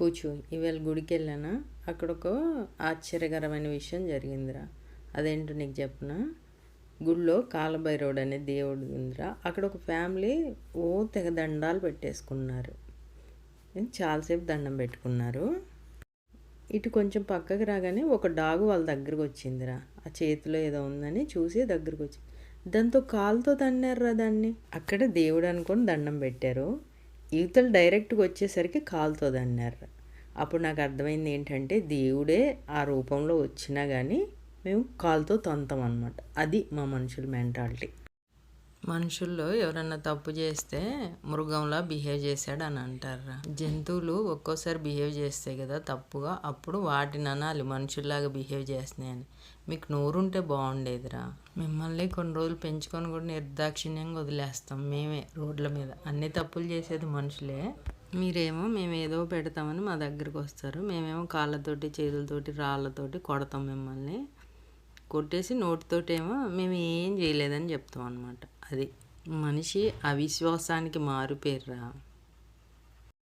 పూచు ఇవాళ గుడికి వెళ్ళానా అక్కడ ఒక ఆశ్చర్యకరమైన విషయం జరిగిందిరా. అదేంటో నీకు చెప్పనా? గుడిలో కాలభైరవుడు అనే దేవుడు ఉందిరా. అక్కడ ఒక ఫ్యామిలీ ఓ తెగ దండాలు పెట్టేసుకున్నారు. చాలాసేపు దండం పెట్టుకున్నారు. ఇటు కొంచెం పక్కకి రాగానే ఒక డాగు వాళ్ళ దగ్గరకు వచ్చిందిరా. ఆ చేతిలో ఏదో ఉందని చూసి దగ్గరకు వచ్చి దాంతో కాలుతో తన్నారురా దాన్ని. అక్కడ దేవుడు అనుకొని దండం పెట్టారు. యువతలు డైరెక్ట్గా వచ్చేసరికి కాలుతో అన్నారు అప్పుడు నాకు అర్థమైంది ఏంటంటే దేవుడే ఆ రూపంలో వచ్చినా కానీ మేము కాలుతో తంతాం అనమాట అది మా మనుషుల మెంటాలిటీ. మనుషుల్లో ఎవరన్నా తప్పు చేస్తే మృగంలా బిహేవ్ చేశాడు అని అంటారా జంతువులు ఒక్కోసారి బిహేవ్ చేస్తాయి కదా తప్పుగా అప్పుడు వాటిని అనాలి మనుషుల్లాగా బిహేవ్ చేస్తున్నాయని మీకు నోరుంటే బాగుండేదిరా. మిమ్మల్ని కొన్ని రోజులు పెంచుకొని కూడా నిర్దాక్షిణ్యంగా వదిలేస్తాం మేమే రోడ్ల మీద. అన్ని తప్పులు చేసేది మనుషులే. మీరేమో మేము ఏదో పెడతామని మా దగ్గరికి వస్తారు. మేమేమో కాళ్ళతోటి చేతులతోటి రాళ్ళతోటి కొడతాం మిమ్మల్ని. కొట్టేసి నోటితోటేమో మేము ఏం చేయలేదని చెప్తాం అనమాట అది మనిషి అవిశ్వాసానికి మారు పేర్రా.